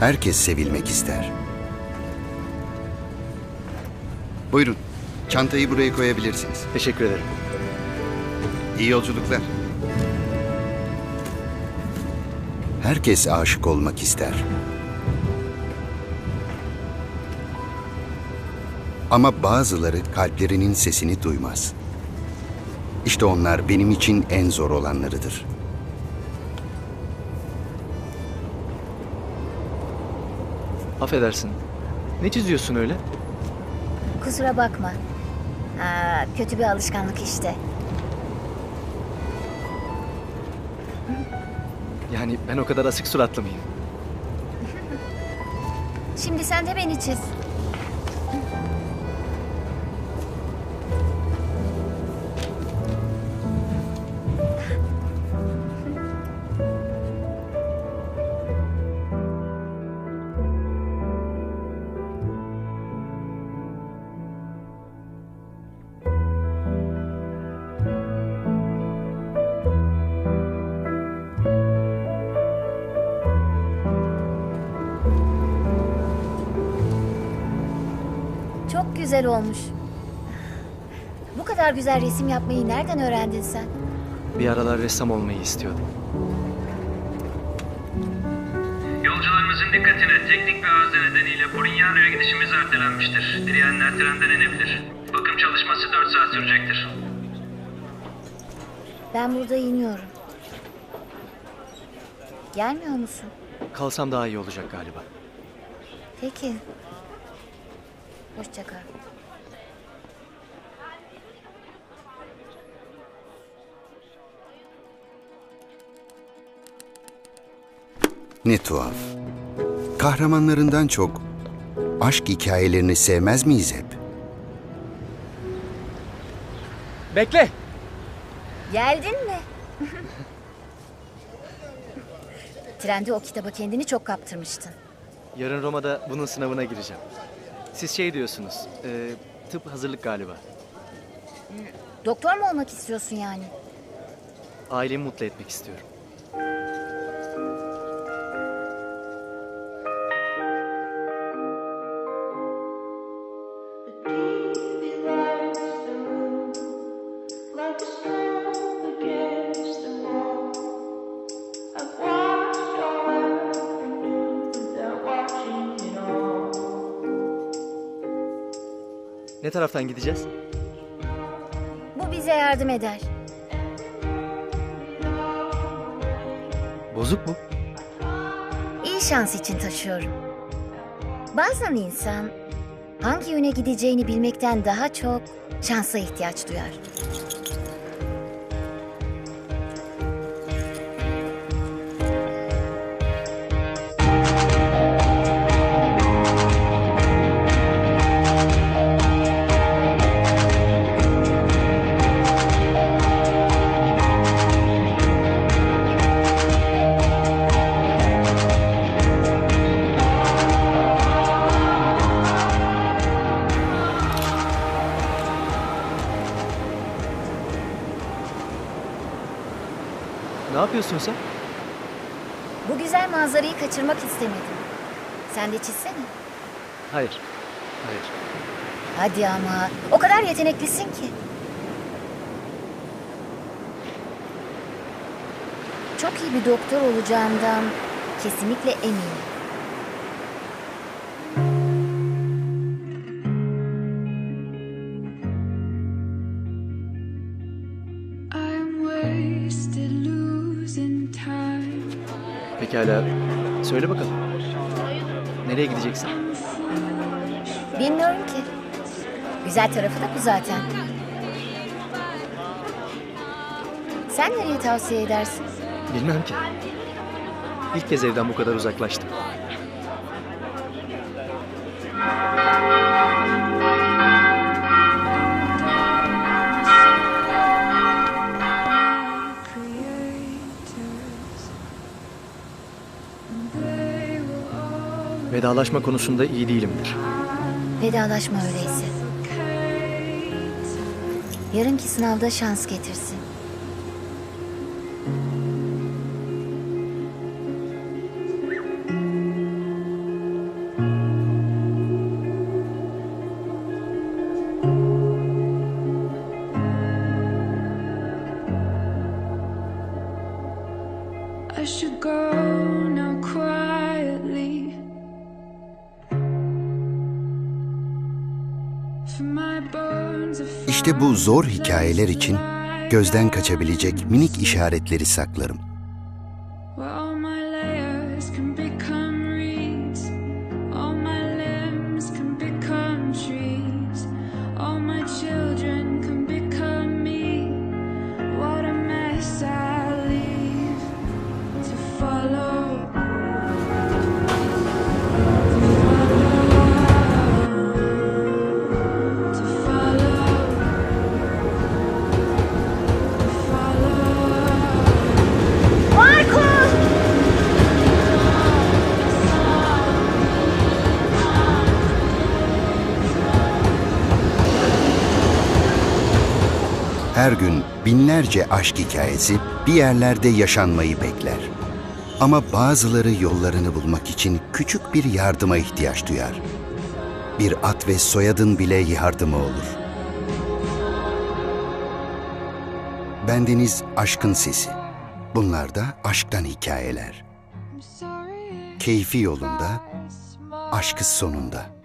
Herkes sevilmek ister. Buyurun. Çantayı buraya koyabilirsiniz. Teşekkür ederim. İyi yolculuklar. Herkes aşık olmak ister. Ama bazıları kalplerinin sesini duymaz. İşte onlar benim için en zor olanlarıdır. Affedersin. Ne çiziyorsun öyle? Kusura bakma. Aa, kötü bir alışkanlık işte. Yani ben o kadar asık suratlı mıyım? Şimdi sen de beni çiz. Çok güzel olmuş. Bu kadar güzel resim yapmayı nereden öğrendin sen? Bir aralar ressam olmayı istiyordum. Yolcularımızın dikkatine teknik bir arıza nedeniyle Polignano'ya gidişimiz ertelenmiştir. Dileyenler trenden inebilir. Bakım çalışması 4 saat sürecektir. Ben burada iniyorum. Gelmiyor musun? Kalsam daha iyi olacak galiba. Peki. Hoşça kal. Ne tuhaf. Kahramanlarından çok aşk hikayelerini sevmez miyiz hep? Bekle! Geldin mi? Trende o kitaba kendini çok kaptırmıştın. Yarın Roma'da bunun sınavına gireceğim. Siz şey diyorsunuz, e, tıp hazırlık galiba. Doktor mu olmak istiyorsun yani? Ailemi mutlu etmek istiyorum. Ne taraftan gideceğiz? Bu bize yardım eder. Bozuk mu? İyi şans için taşıyorum. Bazen insan hangi yöne gideceğini bilmekten daha çok şansa ihtiyaç duyar. Ne yapıyorsun sen? Bu güzel manzarayı kaçırmak istemedim. Sen de çizsene. Hayır. Hayır. Hadi ama o kadar yeteneklisin ki. Çok iyi bir doktor olacağından kesinlikle eminim. Pekala. Söyle bakalım. Nereye gideceksin? Bilmiyorum ki. Güzel tarafı da bu zaten. Sen nereye tavsiye edersin? Bilmem ki. İlk kez evden bu kadar uzaklaştım. Vedalaşma konusunda iyi değilimdir. Vedalaşma öyleyse. Yarınki sınavda şans getirsin. I should go İşte bu zor hikayeler için gözden kaçabilecek minik işaretleri saklarım. Her gün binlerce aşk hikayesi bir yerlerde yaşanmayı bekler. Ama bazıları yollarını bulmak için küçük bir yardıma ihtiyaç duyar. Bir at ve soyadın bile yardımı olur. Bendeniz aşkın sesi. Bunlar da aşktan hikayeler. Keyfi yolunda, aşkı sonunda.